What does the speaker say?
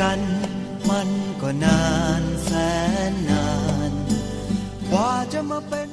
กัน มันก็นานแสนนาน กว่าจะมาเป็น